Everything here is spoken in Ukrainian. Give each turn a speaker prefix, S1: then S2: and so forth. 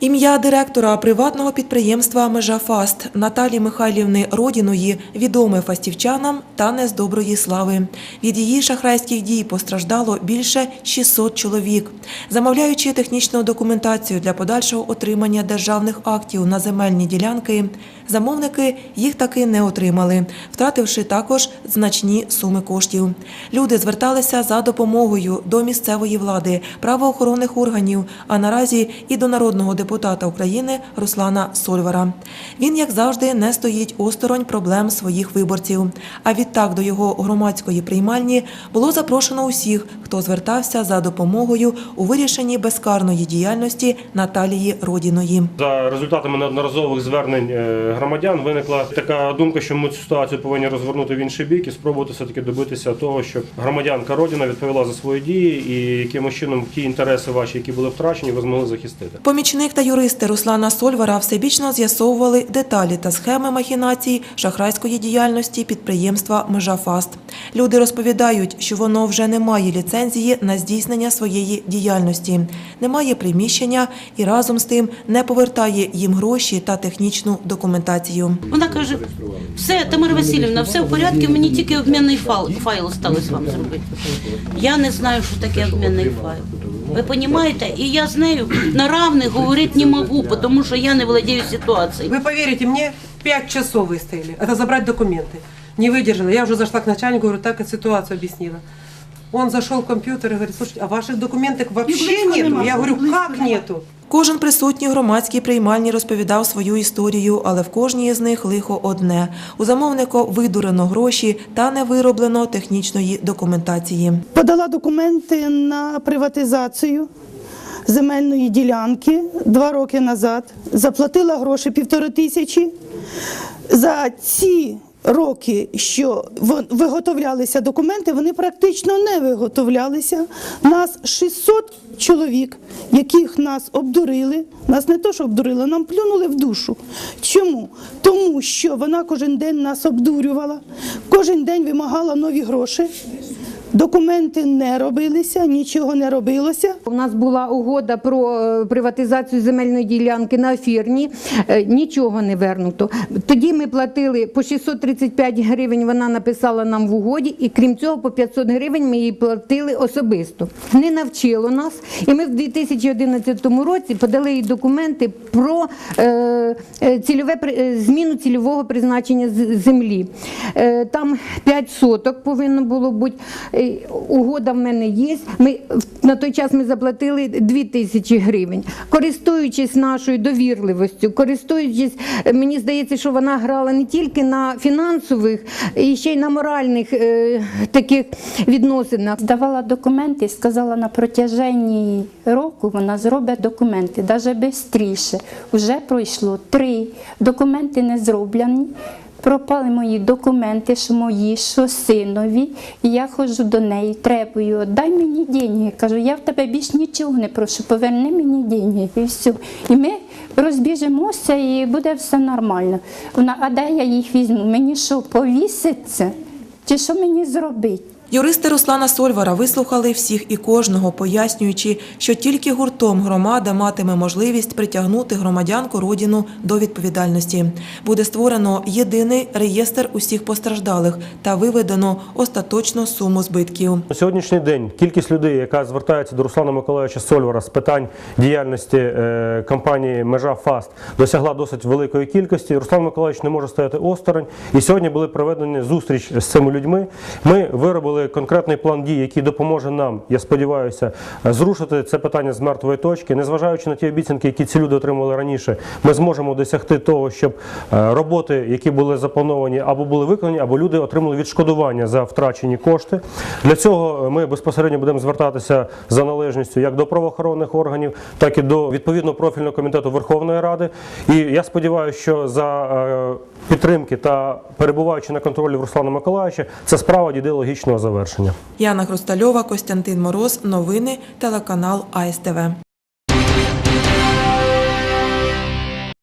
S1: Ім'я директора приватного підприємства Межа Фаст Наталі Михайлівни Родіної відоме фастівчанам та не з доброї слави. Від її шахрайських дій постраждало більше 600 чоловік. Замовляючи технічну документацію для подальшого отримання державних актів на земельні ділянки, замовники їх таки не отримали, втративши також значні суми коштів. Люди зверталися за допомогою до місцевої влади, правоохоронних органів, а наразі і до народного депутата України Руслана Сольвара. Він, як завжди, не стоїть осторонь проблем своїх виборців. А відтак до його громадської приймальні було запрошено усіх, хто звертався за допомогою у вирішенні безкарної діяльності Наталії Родіної.
S2: За результатами неодноразових звернень е, громадян виникла така думка, що ми цю ситуацію повинні розвернути в інший бік і спробувати все таки добитися того, щоб громадянка Родіна відповіла за свої дії і якимось чином ті інтереси ваші, які були втрачені, ви змогли захистити.
S1: Помічник та юристи Руслана Сольвара всебічно з'ясовували деталі та схеми махінацій шахрайської діяльності підприємства Межа Фаст. Люди розповідають, що воно вже не має ліцензії на здійснення своєї діяльності, не має приміщення і разом з тим не повертає їм гроші та технічну документацію.
S3: Вона каже: все, Тамара Васильівна, все в порядку, мені тільки обмінний файл, файл осталось вам зробити. Я не знаю, що таке обмінний файл. Ви розумієте? І я з нею на равних говорити не можу, тому що я не володію ситуацією.
S4: Вы поверите, мне 5 часов выстояли. Это забрать документы. Не выдержала. Я уже зашла к начальнику, говорю, так и ситуацию объяснила. Он зашел в компьютер и говорит, слушайте, а ваших документов вообще нету? Я говорю, как нету?
S1: Кожен присутній громадській приймальні розповідав свою історію, але в кожній з них лихо одне. У замовника видурено гроші та не вироблено технічної документації.
S5: Подала документи на приватизацію земельної ділянки два роки назад. Заплатила гроші півтори тисячі. За ці роки, що виготовлялися документи, вони практично не виготовлялися. Нас 600 чоловік, яких нас обдурили. Нас не то, що обдурили, нам плюнули в душу. Чому? Тому що вона кожен день нас обдурювала, кожен день вимагала нові гроші. Документи не робилися, нічого не робилося.
S6: У нас була угода про е, приватизацію земельної ділянки на Афірні, е, нічого не вернуто. Тоді ми платили по 635 гривень, вона написала нам в угоді, і крім цього, по 500 гривень ми їй платили особисто. Не навчило нас, і ми в 2011 році подали їй документи про е, цільове зміну цільового призначення землі. Там 5 соток повинно було бути. Е, Угода в мене є. Ми на той час ми заплатили 2 тисячі гривень. Користуючись нашою довірливістю, користуючись, е, мені здається, що вона грала не тільки на фінансових, і ще й на моральних е, таких відносинах.
S7: Здавала документи, сказала на протяженні року вона зробить документи, навіть швидше. Вже пройшло три. Документи не зроблені. Пропали мої документи, що мої, що синові. І я ходжу до неї, требую, дай мені деньги. Кажу, я в тебе більш нічого не прошу, поверни мені деньги. І все. І ми розбіжемося, і буде все нормально. Вона, а де я їх візьму? Мені що, повіситься? Чи що мені зробити?
S1: Юристи Руслана Сольвара вислухали всіх і кожного, пояснюючи, що тільки гуртом громада матиме можливість притягнути громадянку родину до відповідальності. Буде створено єдиний реєстр усіх постраждалих та виведено остаточну суму збитків.
S2: На сьогоднішній день кількість людей, яка звертається до Руслана Миколаївича Сольвара з питань діяльності е, компанії Межа Фаст, досягла досить великої кількості. Руслан Миколаївич не може стояти осторонь. І сьогодні були проведені зустріч з цими людьми. Ми виробили конкретний план дій, який допоможе нам, я сподіваюся, зрушити це питання з мертвої точки. Незважаючи на ті обіцянки, які ці люди отримали раніше, ми зможемо досягти того, щоб е, роботи, які були заплановані, або були виконані, або люди отримали відшкодування за втрачені кошти. Для цього ми безпосередньо будемо звертатися за належністю як до правоохоронних органів, так і до відповідного профільного комітету Верховної Ради. І я сподіваюся, що за е, підтримки та перебуваючи на контролі в Руслана Миколаївича, ця справа дійде логічного завершення.
S1: Яна Хрустальова, Костянтин Мороз. Новини. Телеканал АСТВ.